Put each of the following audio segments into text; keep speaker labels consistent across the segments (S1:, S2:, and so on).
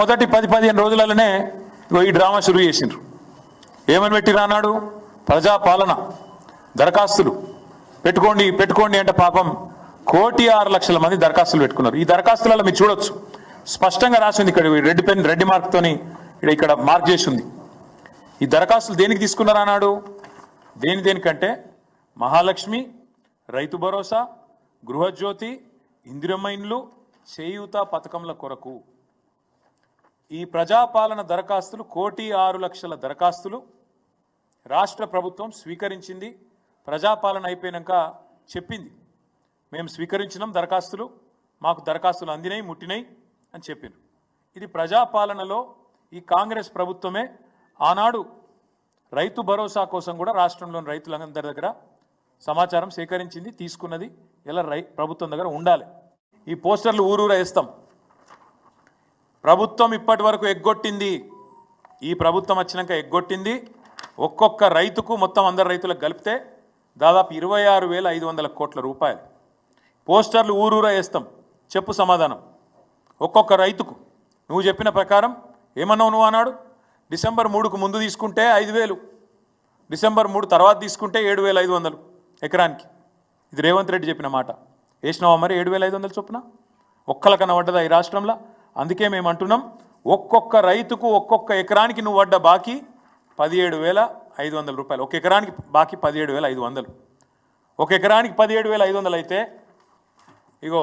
S1: మొదటి పది పదిహేను రోజులలోనే ఈ డ్రామా షురు చేసిండ్రు. ఏమని పెట్టి రానాడు ప్రజాపాలన దరఖాస్తులు. పెట్టుకోండి పెట్టుకోండి అంటే పాపం కోటి ఆరు లక్షల మంది దరఖాస్తులు పెట్టుకున్నారు. ఈ దరఖాస్తులలో మీరు చూడొచ్చు. స్పష్టంగా రాసింది ఇక్కడ రెడ్ పెన్ రెడ్ మార్క్తోని ఇక్కడ ఇక్కడ మార్క్ చేసి ఉంది ఈ దరఖాస్తులు దేనికి తీసుకున్నారు అన్నాడు? దేని దేనికంటే మహాలక్ష్మి రైతు భరోసా గృహజ్యోతి ఇందిరమ్మ ఇండ్లు చేయూత పథకంల కొరకు. ఈ ప్రజాపాలన దరఖాస్తులు కోటి ఆరు లక్షల దరఖాస్తులు రాష్ట్ర ప్రభుత్వం స్వీకరించింది ప్రజాపాలన అయిపోయాక చెప్పింది. మేము స్వీకరించినాం దరఖాస్తులు మాకు దరఖాస్తులు అందినాయి ముట్టినాయి అని చెప్పారు ఇది ప్రజాపాలనలో ఈ కాంగ్రెస్ ప్రభుత్వమే ఆనాడు రైతు భరోసా కోసం కూడా రాష్ట్రంలోని రైతులందరి దగ్గర సమాచారం సేకరించింది తీసుకున్నది ఇలా రై ప్రభుత్వం దగ్గర ఉండాలి. ఈ పోస్టర్లు ఊరూరా వేస్తాం. ప్రభుత్వం ఇప్పటి వరకు ఎగ్గొట్టింది. ఈ ప్రభుత్వం వచ్చినాక ఎగ్గొట్టింది. ఒక్కొక్క రైతుకు మొత్తం అందరు రైతులకు కలిపితే దాదాపు ఇరవై ఆరు వేల ఐదు వందల కోట్ల రూపాయలు. పోస్టర్లు ఊరూరా వేస్తాం. చెప్పు సమాధానం. ఒక్కొక్క రైతుకు. నువ్వు చెప్పిన ప్రకారం ఏమన్నావు నువ్వు అన్నాడు డిసెంబర్ మూడుకు ముందు తీసుకుంటే ఐదు వేలు. డిసెంబర్ మూడు తర్వాత తీసుకుంటే ఏడు వేల ఐదు వందలు ఎకరానికి. ఇది రేవంత్ రెడ్డి చెప్పిన మాట. వేసినావా మరి ఏడు వేల ఐదు వందలు చొప్పున? ఒక్కలకన్నా పడ్డదా ఈ రాష్ట్రంలో? అందుకే మేము అంటున్నాం ఒక్కొక్క రైతుకు ఒక్కొక్క ఎకరానికి నువ్వు పడ్డ బాకీ పదిహేడు వేల ఐదు వందల రూపాయలు. ఒక ఎకరానికి బాకీ పదిహేడు వేల ఐదు వందలు. ఒక ఎకరానికి పదిహేడు వేల ఐదు వందలు అయితే ఇగో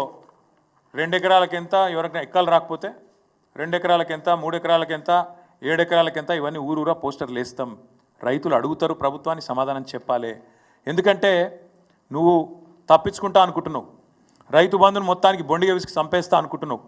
S1: రెండు ఎకరాలకు ఎంత ఎవరికైనా ఎక్కలు రాకపోతే రెండు ఎకరాలకు ఎంత మూడు ఎకరాలకు ఎంత ఏడు ఎకరాలకు ఎంత ఇవన్నీ ఊరూరా పోస్టర్లు వేస్తాం. రైతులు అడుగుతారు ప్రభుత్వానికి సమాధానం చెప్పాలి. ఎందుకంటే నువ్వు తప్పించుకుంటా అనుకుంటున్నావు. రైతు బంధును మొత్తానికి బొండిగా విసికి చంపేస్తా అనుకుంటున్నావు.